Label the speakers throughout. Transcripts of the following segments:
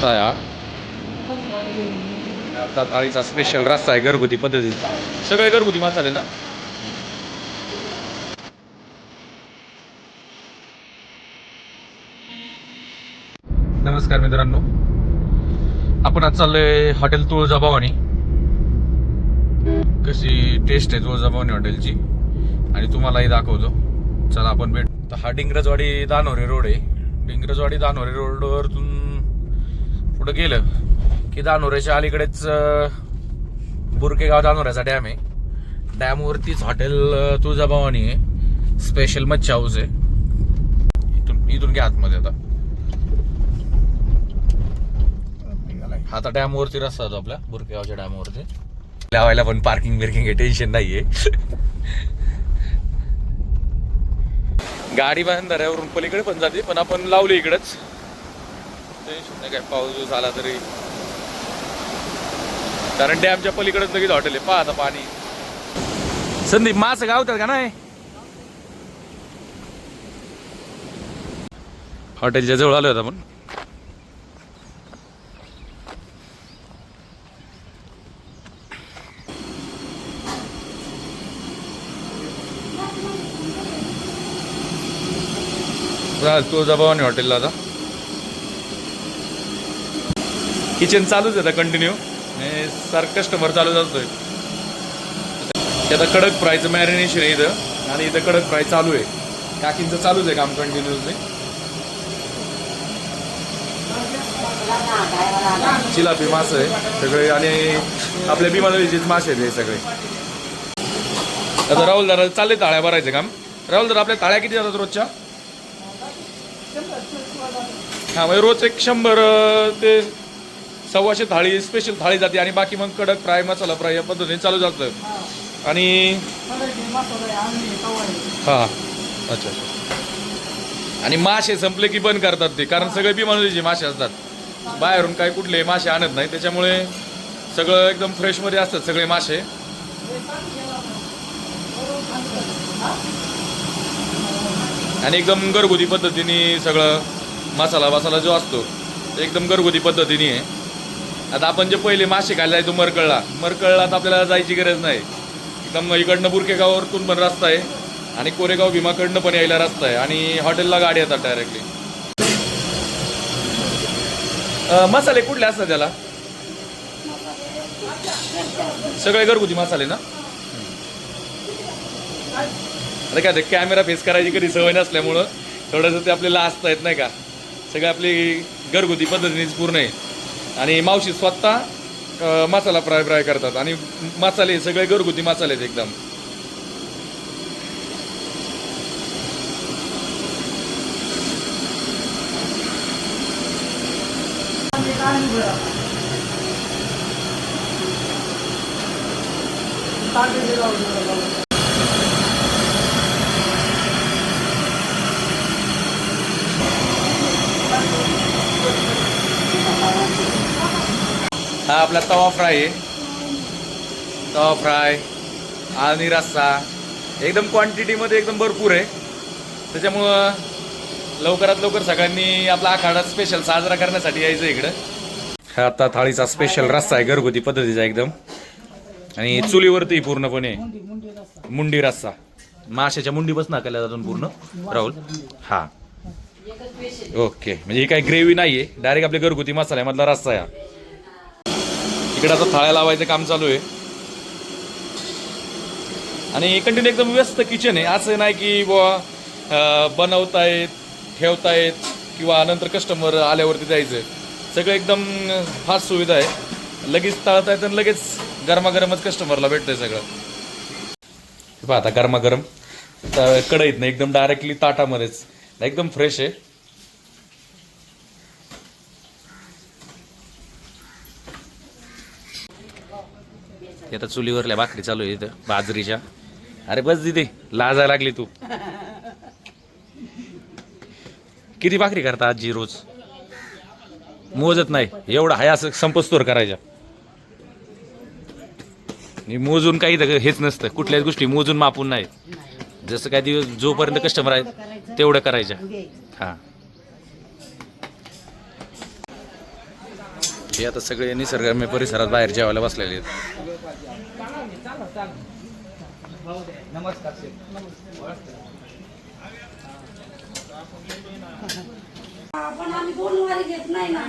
Speaker 1: रस्ता आहे हा आता थाळीचा स्पेशल रस्ता आहे घरगुती पद्धतीचा सगळे घरगुती मसाले ना नमस्कार मित्रांनो आपण आज चाललोय हॉटेल तुळजाभवानी कशी टेस्ट आहे तुळजाभवानी हॉटेलची आणि तुम्हालाही दाखवतो चला आपण भेट हा डिंगरजवाडी दानोरे रोड आहे डिंगरजवाडी दानोरे रोडवरतून पुढं गेलं की दानोऱ्याच्या अलीकडेच बुरकेगाव दानोऱ्याचा डॅम आहे डॅमवरतीच हॉटेल तुळजाभवानी आहे. स्पेशल मच्छी हाऊस आहे. इथून इथून घ्या आतमध्ये आता. आता डॅमवरती रस्ता जातो आपल्या बुरकेगावच्या डॅमवरती. लावायला पण पार्किंग बिर्किंग हे टेन्शन नाहीये. गाडी बांधाऱ्यावरून पलीकडे पण जाते पण आपण लावली इकडंच. टेन्शन नाही काय पाऊस झाला आला तरी. कारण डॅमच्या पलीकडेच लगेच हॉटेल आहे. पहा आता पाणी. संदीप मास गावतात का नाही? हॉटेलच्या जवळ आलो होतो आपण. तुळजाभवानी हॉटेलला आता. किचन चालूच आहे आता कंटिन्यू सार कस्टमर चालूच असतोय. आता कडक फ्रायचं मॅरिनेशन आहे इथं. आणि इथं कडक फ्राय चालू आहे. काकींचं चालूच आहे काम कंटिन्युअसली चिलापी मासे आहे सगळे आणि आपल्या बिमारीचेच मासे आहेत हे सगळे. आता राहुल दादा चालले ताळ्या भरायचं काम. राहुल दादा आपल्या ताळ्या किती जातात रोजच्या? हा म्हणजे रोज एक शंभर ते सव्वाशे थाळी स्पेशल थाळी जाते आणि बाकी मग कडक फ्राय मसाला फ्राय या पद्धतीने चालू जातं. आणि हा अच्छा अच्छा. आणि मासे संपले की बंद करतात ते कारण सगळे बिमारीचे मासे असतात. बाहेरून काही कुठले मासे आणत नाही त्याच्यामुळे सगळं एकदम फ्रेशमध्ये असतात सगळे मासे. आणि एकदम घरगुती पद्धतीने सगळं मसाला मसाला जो असतो ते एकदम घरगुती पद्धतीने आहे आता आपण जे पहिले मासे खायला जायचो मरकळला मरकळला. तर आपल्याला जायची गरज नाही. एकदम इकडनं बुरकेगाववरतून पण रस्ता आहे आणि कोरेगाव भीमाकडनं पण यायला रस्ता आहे आणि हॉटेलला गाडी येतात डायरेक्टली मसाले कुठले असतात त्याला? सगळे घरगुती मसाले ना? आता काय ते कॅमेरा फेस करायची कधी सवय नसल्यामुळं थोडंसं ते आपल्याला असता येत नाही का? सगळं आपली घरगुती पद्धतीनेच पूर्ण आहे. आणि मावशी स्वतः मसाला फ्राय फ्राय करतात. आणि मसाले सगळे घरगुती मसाले आहेत एकदम. हा आपला तवा फ्राय आहे. तवा फ्राय आणि रस्सा. एकदम क्वांटिटीमध्ये एकदम भरपूर आहे. त्याच्यामुळं लवकरात लवकर सगळ्यांनी आपला आखाडा स्पेशल साजरा करण्यासाठी यायचं इकडं. हा आता थाळीचा स्पेशल रस्सा आहे घरगुती पद्धतीचा एकदम. आणि चुलीवरती पूर्णपणे मुंडी रस्सा. माशाच्या मुंडी बस नाकायला जातो पूर्ण. राहुल? हा. ओके. म्हणजे ही काही ग्रेव्ही नाहीये. डायरेक्ट आपले घरगुती मसाल्यामधला रस्सा आहे हा. इकडे आता थाळ्या लावायचं काम चालू आहे. आणि कंटिन्यू एकदम व्यस्त किचन आहे. असं नाही की बुवा बनवतायत ठेवतायत किंवा नंतर कस्टमर आल्यावरती जायचं. सगळं एकदम फास्ट सुविधा आहे. लगेच ताळता आणि लगेच गरमागरमच कस्टमरला भेटतंय सगळं. हे आता गरमागरम. तर कढईत नाही एकदम डायरेक्टली ताटामध्येच. एकदम फ्रेश आहे. हे आता चुलीवरल्या भाकरी चालू आहे इथं बाजरीच्या. अरे बस दिदी लाजा लागली तू. किती भाकरी करता आजी रोज? मोजत नाही एवढं हाय असं संपस्तोर करायच्या. आणि मोजून काही तर हेच नसतं कुठल्याच गोष्टी मोजून मापून नाही. जसं काय दिवस जोपर्यंत कस्टमर आहेत तेवढं करायच्या. हा. हे आता सगळे निसर्गरम्य परिसरात बाहेर जेवायला बसलेले आहेत.
Speaker 2: नमस्कार
Speaker 3: पण आम्ही बोलून घेत नाही ना.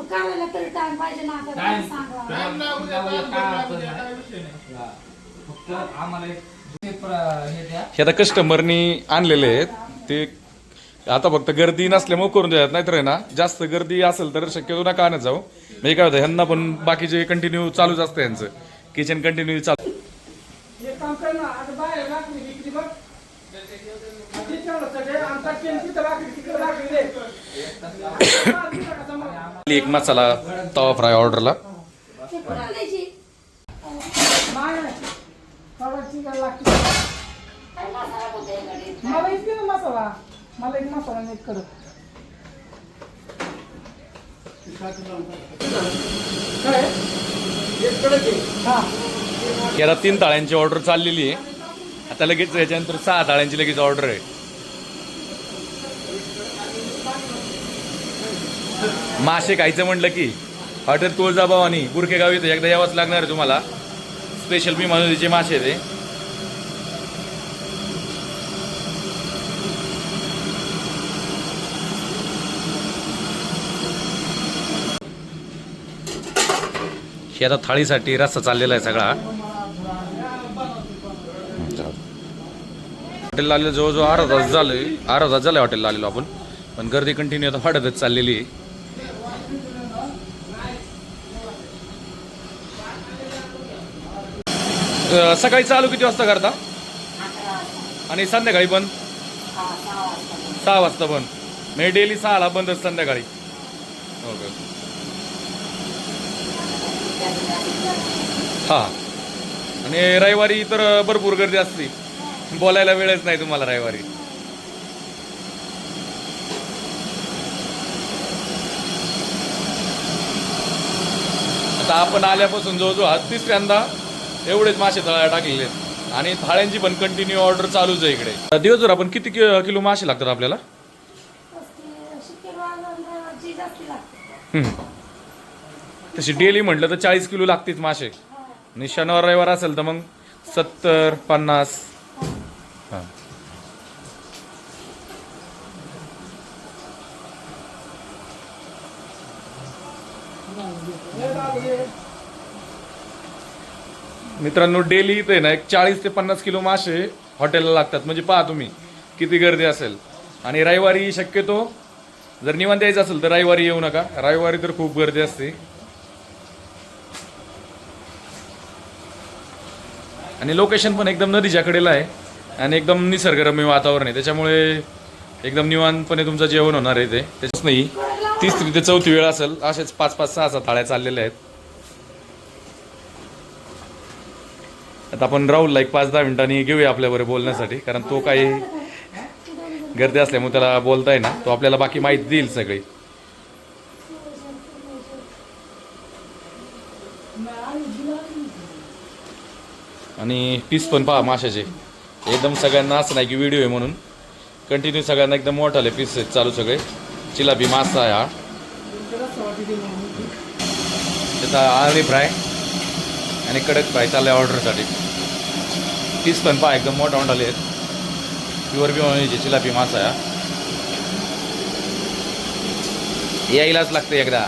Speaker 3: करायला तरी टाइम पाहिजे ना आता
Speaker 2: Time.
Speaker 3: सांगा
Speaker 2: फक्त आम्हाला एक प्र- द्या.
Speaker 1: हे आता कस्टमरनी आणलेले आहेत. ते आता फक्त गर्दी नसल्यामुळे करून देतात नाहीतर आहे ना जास्त गर्दी असेल तर शक्यतो नका आणत जाऊ. म्हणजे काय होतं ह्यांना पण बाकीचे कंटिन्यू चालूच असतं यांचं. किचन कंटिन्यू चालू.
Speaker 4: एक ना
Speaker 1: मसाला तवा फ्राय ऑर्डरला
Speaker 4: नाही
Speaker 3: मसाला?
Speaker 4: मला एक मसाला नीट करत काय?
Speaker 1: तीन ताळ्यांची ऑर्डर चाललेली आहे. आता लगेच याच्यानंतर सहा ताळ्यांची लगेच ऑर्डर आहे. मासे खायचं म्हटलं की हॉटेल तुळजाभवानी बुरखेगाव इथं एकदा यावंच लागणार आहे तुम्हाला. स्पेशल मी मनोदीचे मासे आहे ते. की आता थाळीसाठी रस्ता चाललेला आहे सगळा. हॉटेलला आलेलं जवळजवळ अर्धा तास आहे अर्धा तास झालाय हॉटेलला आलेलो आपण. पण गर्दी कंटिन्यू आता वाढतच चाललेली आहे. सकाळी चालू किती वाजता करता? आणि संध्याकाळी बंद सहा वाजता म्हणजे बंद म्हणजे डेली सहाला बंदच संध्याकाळी. हो ओके हा. आणि रविवारी तर भरपूर गर्दी असते. बोलायला वेळच नाही तुम्हाला रविवारी. आता आपण आल्यापासून जवळजवळ हा तिसऱ्यांदा एवढेच मासे तळायला टाकलेले आहेत. आणि थाळ्यांची पण कंटिन्यू ऑर्डर चालूच आहे इकडे. दिवसभर आपण किती कि- किलो मासे लागतात आपल्याला? हम्म. तशी डेली म्हटलं तर चाळीस किलो लागतील मासे. आणि शनिवार रविवार असेल तर मग सत्तर पन्नास. हां. मित्रांनो डेली इथे ना एक चाळीस ते पन्नास किलो मासे हॉटेलला लागतात. म्हणजे पहा तुम्ही किती गर्दी असेल. आणि रविवारी शक्यतो जर निवांत यायचं असेल तर रविवारी येऊ नका. रविवारी तर खूप गर्दी असते. आणि लोकेशन पण एकदम नदीच्या कडेला आहे. आणि एकदम निसर्गरम्य वातावरण आहे. त्याच्यामुळे एकदम निवांतपणे तुमचं जेवण होणार आहे ते त्याच्याच नाही. तिसरी ते चौथी वेळ असेल असेच पाच पाच सहा सहा थाळ्या चाललेल्या आहेत. आता आपण राहुलला एक पाच दहा मिनिटांनी घेऊया आपल्याबरोबर बोलण्यासाठी. कारण तो काही गर्दी असल्यामुळे त्याला बोलताय ना. तो आपल्याला बाकी माहिती देईल सगळी. आणि पीस पण पहा माशाचे. एकदम सगळ्यांना असं नाही की व्हिडिओ आहे म्हणून. कंटिन्यू सगळ्यांना एकदम मोठाले पीस आहेत चालू सगळे. चिलाबी मासा आहे हा. त्याचा आळणी फ्राय आणि कडक फ्राय चाललाय ऑर्डरसाठी. पीस पण पहा एकदम मोठा मोठाले आहेत. प्युअर बी म्हणजे चिलाबी मासा आहे यायलाच लागतं एकदा.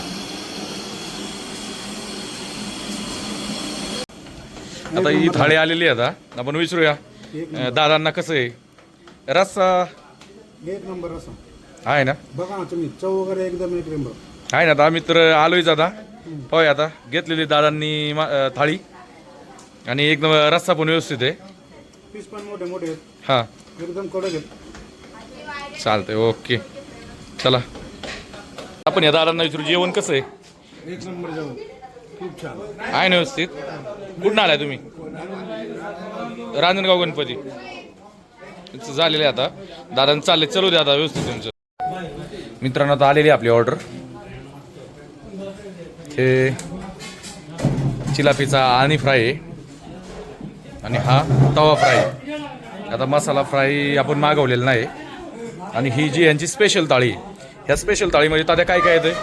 Speaker 1: आता ही थाळी आलेली आहे आता. आपण विचारूया अं, दादांना कसं आहे? रस्सा.
Speaker 5: एक नंबर असं
Speaker 1: आहे ना?
Speaker 5: बघा ना तुम्ही चव वगैरे एकदम एक नंबर.
Speaker 1: आहे ना आता आम्ही तर आलोयच आता. होय आता घेतलेली दादांनी मा- अं, थाळी. आणि एकदम रस्सा पण व्यवस्थित आहे.
Speaker 5: पीस पण मोठे मोठे आहेत.
Speaker 1: हां.
Speaker 5: एकदम कडक आहेत.
Speaker 1: चालतंय ओके. चला. आपण या दादांना विचारू जेवण कसं आहे?
Speaker 5: एक नंबर जेवण.
Speaker 1: आहे ना व्यवस्थित? कुठून आलाय तुम्ही? रांजणगाव गणपती. इथं झालेलं आहे आता. दादा चालले चलू द्या आता व्यवस्थित तुमचं. मित्रांनो आता आलेली आहे आपली ऑर्डर हे चिलापीचा आणि फ्राय आणि हा तवा फ्राय आता मसाला फ्राय आपण मागवलेला नाही. आणि ही जी यांची स्पेशल थाळी ह्या स्पेशल थाळीमध्ये तात्या काय काय येते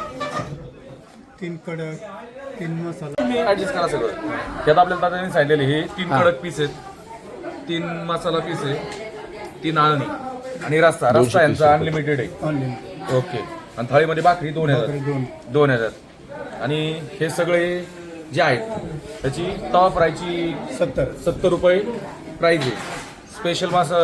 Speaker 5: तीन कडक. तीन मसाला.
Speaker 1: तुम्ही ऍडजस्ट करा सगळं. त्यात आपल्याला दादाने सांगितलेले हे तीन कडक पीस आहेत. तीन मसाला पीस आहे तीन आळणी आणि रस्ता रस्ता यांचा अनलिमिटेड आहे.
Speaker 5: Online
Speaker 1: okay. आणि थाळीमध्ये भाकरी दोन
Speaker 5: भाकरी
Speaker 1: येतात
Speaker 5: दोन.
Speaker 1: दोन येतात आणि हे सगळे जे आहेत त्याची तवा फ्रायची
Speaker 5: सत्तर.
Speaker 1: सत्तर रुपये प्राईज आहे. स्पेशल मासा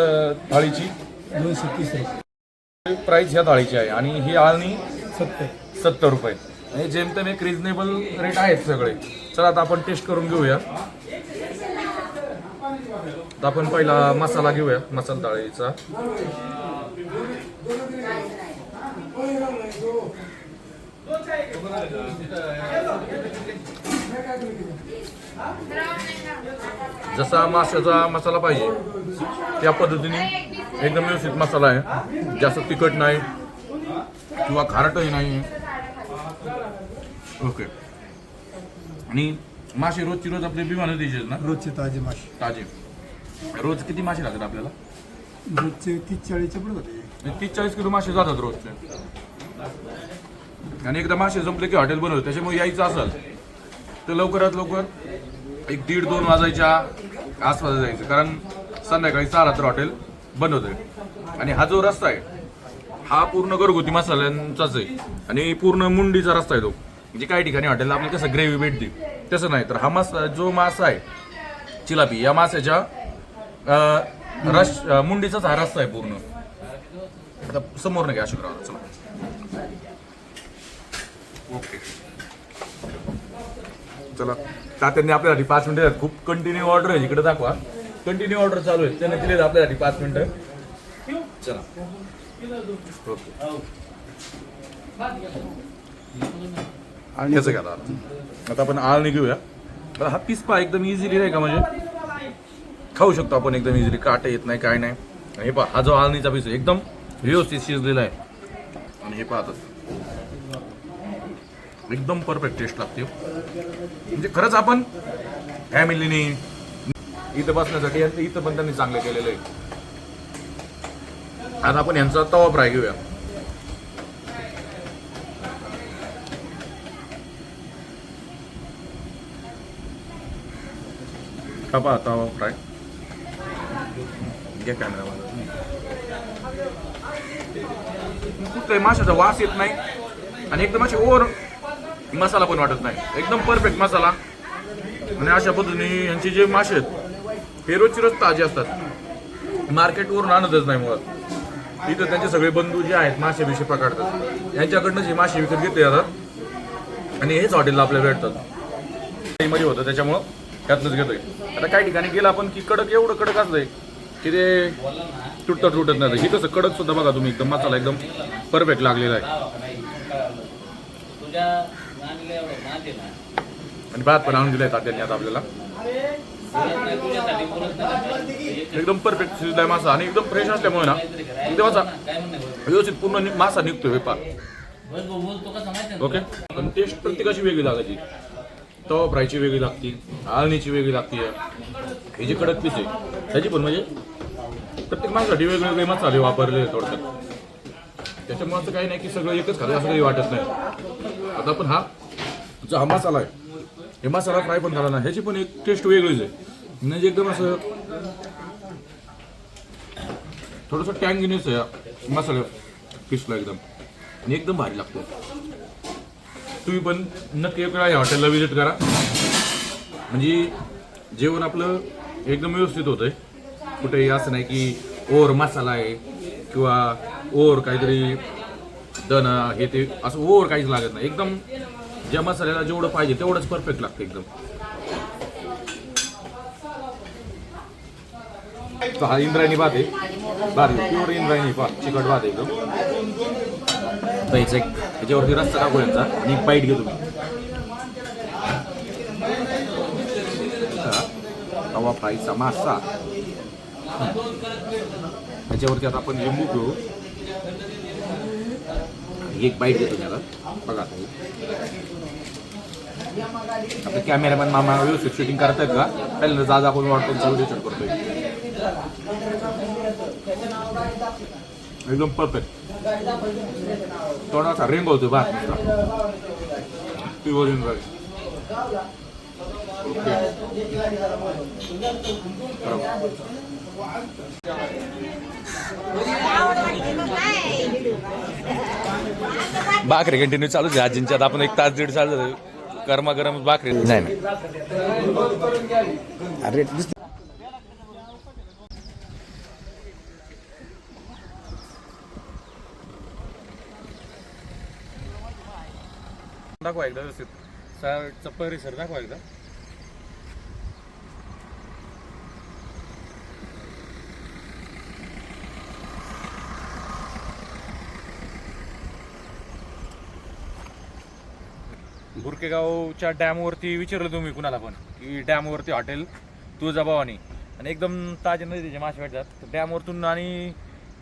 Speaker 1: थाळीची.
Speaker 5: दोनशे तीस रुपये.
Speaker 1: प्राईज ह्या थाळीची आहे. आणि ही आळणी
Speaker 5: सत्तर.
Speaker 1: सत्तर रुपये. आणि जेमतेम एक रिझनेबल रेट आहेत सगळे. चला आता आपण टेस्ट करून घेऊया. आता आपण पहिला मसाला घेऊया मसाला डाळीचा. जसा माशाचा मसाला पाहिजे त्या पद्धतीने एकदम व्यवस्थित मसाला आहे. जास्त तिखट नाही किंवा खारटही नाही ओके. आणि मासे रोजची रोज आपले बिमान द्यायचे ना?
Speaker 5: रोजचे ताजे मासे.
Speaker 1: ताजे. रोज किती मासे लागतात आपल्याला?
Speaker 5: रोजचे तीस चाळीसचे पडत होते
Speaker 1: तीस चाळीस किलो मासे जातात रोजचे. आणि एकदा मासे संपले की हॉटेल बनवलं त्याच्यामुळे यायचं असेल तर लवकरात लवकर एक दीड दोन वाजायच्या आसपास जायचं. कारण संध्याकाळी चार तर हॉटेल बंद होतंय. आणि हा जो रस्ता आहे हा पूर्ण घरगुती मसाल्यांचाच आहे. आणि पूर्ण मुंडीचा रस्ता आहे तो. म्हणजे काही ठिकाणी हॉटेलला आपल्याला कसं ग्रेव्ही भेटते तसं नाही तर हा मासा जो मासा आहे चिलापी या माशाच्या रस मुंडीचाच हा रस्ता आहे पूर्ण. आता समोर नाही घ्या शुक्रवार चला. ओके. चला. तात्यांनी आपल्यासाठी पाच मिनिटं खूप कंटिन्यू ऑर्डर आहे. इकडे दाखवा. कंटिन्यू ऑर्डर चालू आहे. त्याने दिले आपल्यासाठी पाच मिनिटं. चला. ओके. आणि याचं घ्या आता आता आपण आळणी घेऊया. आता हा पीस पहा एकदम इझिली नाही का म्हणजे? खाऊ शकतो आपण एकदम इझिली काटे येत नाही काय नाही. हे पहा हा जो आळणीचा पीस एकदम व्यवस्थित शिजलेला आहे. आणि हे पाहतात एकदम परफेक्ट टेस्ट लागते. म्हणजे खरंच आपण फॅमिलीने इथं बसण्यासाठी इथं पण त्यांनी चांगलं केलेलं आहे. आता आपण यांचा तवा फ्राय घेऊया. हा पहा तवा फ्राय घ्या कॅमेरा कुठलाही माशाचा वास येत नाही आणि एकदम अशी ओव्हर मसाला पण वाटत नाही. एकदम परफेक्ट मसाला. आणि अशा पद्धतीने यांचे जे मासे आहेत हे रोजची रोज ताजे असतात. मार्केटवरून आणतच नाही मुळात. इथं त्यांचे सगळे बंधू जे आहेत मासे बिसे पकडतात. यांच्याकडनं जे मासे विकत घेतले जातात आणि हेच हॉटेलला आपल्याला भेटतात. मध्ये होतं त्याच्यामुळं. त्यातलंच घेतोय. आता काही ठिकाणी गेलं आपण की कडक एवढं कडक असलंय की ते तुटत तुटत नाही. ही कसं कडक सुद्धा बघा तुम्ही एकदम मसाला एकदम परफेक्ट लागलेला आहे. आणि भात पण आणून दिलाय तात्यांनी आता आपल्याला. एकदम परफेक्ट शिजलाय मासा आणि एकदम फ्रेश असल्यामुळे ना एकदम असा व्यवस्थित पूर्ण मासा निघतोय
Speaker 2: माहिती
Speaker 1: ओके पण टेस्ट प्रत्येकाची वेगळी लागायची. तवा फ्रायची वेगळी लागते आळणीची वेगळी लागते. हे जे कडक पीस आहे त्याची पण म्हणजे प्रत्येक माणसासाठी वेगवेगळे मसाले वापरले आहेत थोडक्यात. त्याच्यामुळे असं काही नाही की सगळं एकच खाल्लं असं काही वाटत नाही. आता पण हा जो हा मसाला आहे हे मसाला फ्राय पण झाला ना ह्याची पण एक टेस्ट वेगळीच आहे. म्हणजे एकदम असं थोडंसं टँगिनेस आहे मसाला फिशला एकदम. आणि एकदम भारी लागतो तुम्ही पण नक्की एक वेळा या हॉटेलला व्हिजिट करा. म्हणजे जेवण आपलं एकदम व्यवस्थित होतंय. कुठेही असं नाही की ओर मसाला आहे किंवा ओर काहीतरी दण हे ते असं ओवर काहीच लागत नाही. एकदम ज्या मसाल्याला जेवढं पाहिजे तेवढंच परफेक्ट लागतं एकदम. हा इंद्रायणी भात आहे. भारी प्युअर इंद्रायणी भात चिकट भात एकदम. एक त्याच्यावरती रस्ता टाकू यांचा. आणि एक बाईट घेतो मी. तवा फ्राईचा मासा. त्याच्यावरती आता आपण लिंबू घेऊ एक बाईट घेतो त्याला बघा आता. कॅमेरामॅन मामा व्यवस्थित शूटिंग करतायत का? पहिल्यांदा आज आपण वाटतो व्हिडिओ शूट करतोय. एकदम परफेक्ट तोंडाचा रेंग होतो भात नुसता प्युअर भाकरी कंटिन्यू चालूच आहे. आजींच्यात आपण एक तास दीड तास गरमागरम भाकरी. नाही नाही. अरे दाखवा एकदा व्यवस्थित. साईडचा परिसर दाखवा एकदा. गुरकेगावच्या डॅमवरती विचारलं तुम्ही कुणाला पण की डॅमवरती हॉटेल तुळजाभवानी. आणि एकदम ताजे नदीचे मासे भेटतात. तर डॅमवरतून आणि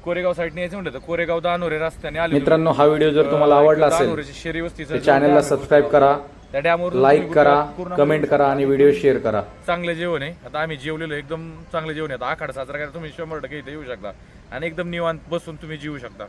Speaker 1: कोरेगाव साईडने यायचं म्हटलं तर कोरेगाव दानोरे रस्त्याने आले
Speaker 6: मित्रांनो हा व्हिडिओ जर तुम्हाला आवडला असेल
Speaker 1: शेरी वस्तीचं
Speaker 6: तर चॅनलला सबस्क्राईब करा
Speaker 1: त्या
Speaker 6: लाईक करा कमेंट करा आणि व्हिडिओ शेअर करा.
Speaker 1: चांगलं जेवण आहे. आता आम्ही जेवलेलो एकदम चांगलं जेवण आहे. आता आखाड साजरा करायला तुम्ही शंभर टक्के इथे येऊ शकता. आणि एकदम निवांत बसून तुम्ही जेवू शकता.